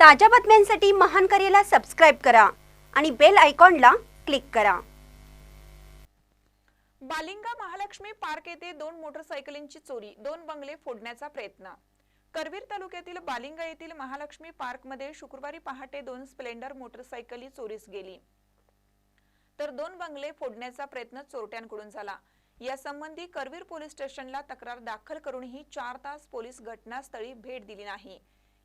ताज्या बातम्यांसाठी महान करेला सबस्क्राईब करा आणि बेल आयकॉनला क्लिक करा. बालिंगा महालक्ष्मी पार्क येथे दोन मोटरसायकलींची चोरी दोन बंगले फोडण्याचा प्रयत्न. करवीर तालुक्यातील बालिंगा येथील महालक्ष्मी पार्कमध्ये शुक्रवारी पहाटे दोन स्प्लेंडर मोटरसायकली चोरीस गेली. तर दोन बंगले फोडण्याचा प्रयत्न चोरट्यांकडून झाला. या संबंधी करवीर पोलीस स्टेशनला तक्रार दाखल करूनही चार तास पोलीस घटनास्थळी भेट दिली नाही.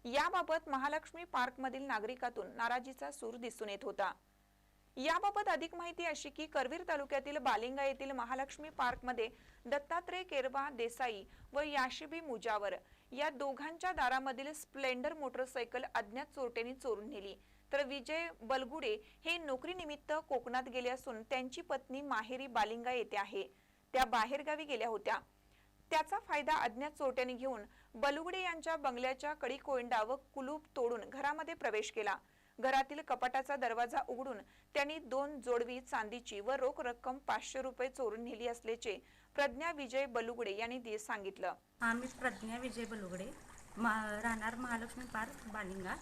याबाबत महालक्ष्मी पार्क मधील नागरिकातून नाराजीचा सूर दिसून येत होता. याबाबत अधिक माहिती अशी की करवीर तालुक्यातील बालिंगा येथील महालक्ष्मी पार्कमध्ये दत्तात्रय केरवा देसाई व याशिबी मुजावर या दोघांच्या दारामधील स्प्लेंडर मोटरसायकल अज्ञात चोरट्यांनी चोरून नेली. तर विजय बलगुडे हे नोकरीनिमित्त कोकणात गेले असून त्यांची पत्नी माहेरी बालिंगा येथे आहे. त्या बाहेरगावी गेल्या होत्या. त्याचा फायदा अज्ञात चोरट्यांनी घेऊन बलुगडे यांच्या बंगल्याच्या कडी कोयंडा व कुलूप तोडून घरामध्ये प्रवेश केला. घरातील कपाटाचा दरवाजा उघडून त्यांनी दोन जोडवी चांदीची व रोख रक्कम पाचशे रुपये चोरून नेली असल्याचे प्रज्ञा विजय बलुगडे यांनी दे- सांगितलं. आम्ही प्रज्ञा विजय बलुगडे मा राहणार महालक्ष्मी पार्क बालिंगा.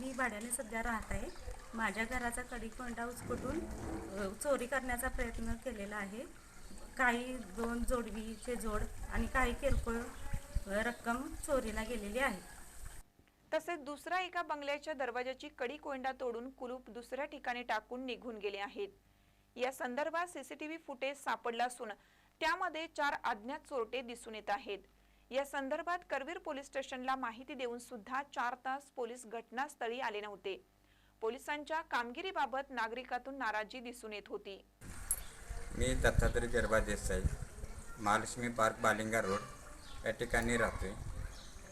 मी भाड्याने सध्या राहत आहे. माझ्या घराचा कडी कोंडा उचकटून चोरी करण्याचा प्रयत्न केलेला आहे. काही दोन जोडवीचे जोड आणि काही किरकोळ रक्कम चोरीला गेलेली आहे. तसेच दुसऱ्या एका बंगल्याच्या दरवाजाची कडी कोंडा तोडून कुलूप दुसऱ्या ठिकाणी टाकून निघून गेले आहेत. या संदर्भात सीसीटीव्ही फुटेज सापडला असून त्यामध्ये चार अज्ञात चोरटे दिसून येत आहेत. या संदर्भात करवीर पोलीस स्टेशनला माहिती देऊन सुद्धा चार तास पोलीस घटनास्थळी आले नव्हते. पोलिसांच्या कामगिरीबाबत नागरिकातून नाराजी दिसून येत होती. मी दत्तात्रय गरबा देसाई महालक्ष्मी पार्क बालिंगा रोड या ठिकाणी राहतो आहे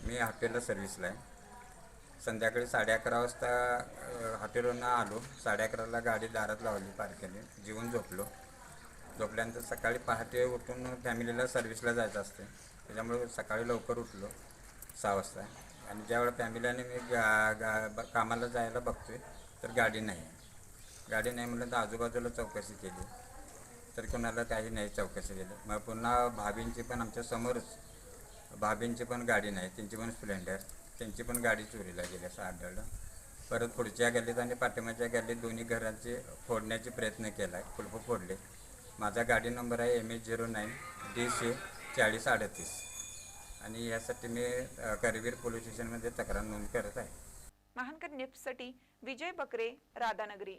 मी हॉटेलला सर्व्हिसला आहे. संध्याकाळी साडे अकरा वाजता हॉटेलवरनं हॉटेलवरून आलो. साडे अकराला गाडी दारात लावली पार्क केली. जेवून झोपलो. झोपल्यानंतर सकाळी पहाटे उठून फॅमिलीला सर्व्हिसला जायचं असते त्याच्यामुळे सकाळी लवकर उठलो सहा वाजता. आणि ज्यावेळेला फॅमिलीने मी गा गा ब- कामाला जायला बघतोय तर गाडी नाही. गाडी नाही म्हटलं तर आजूबाजूला चौकशी केली. तर कोणाला काही नाही चौकशी केली. मग पुन्हा भाभींची पण आमच्या समोरच भाभींची पण गाडी नाही त्यांची पण स्प्लेंडर त्यांची पण गाडी चोरीला गेली असं आढळलं. परत पुढच्या गल्लीत आणि पाठिंबाच्या गल्लीत दोन्ही घरांचे फोडण्याचे प्रयत्न केला आहे कुलप फोडले. माझा गाडी नंबर आहे M H zero nine D C चाळीस अडतीस. आणि यासाठी मी करवीर पोलीस स्टेशनमध्ये तक्रार नोंद करत आहे. महानकर निफ्टसाठी विजय बकरे राधानगरी.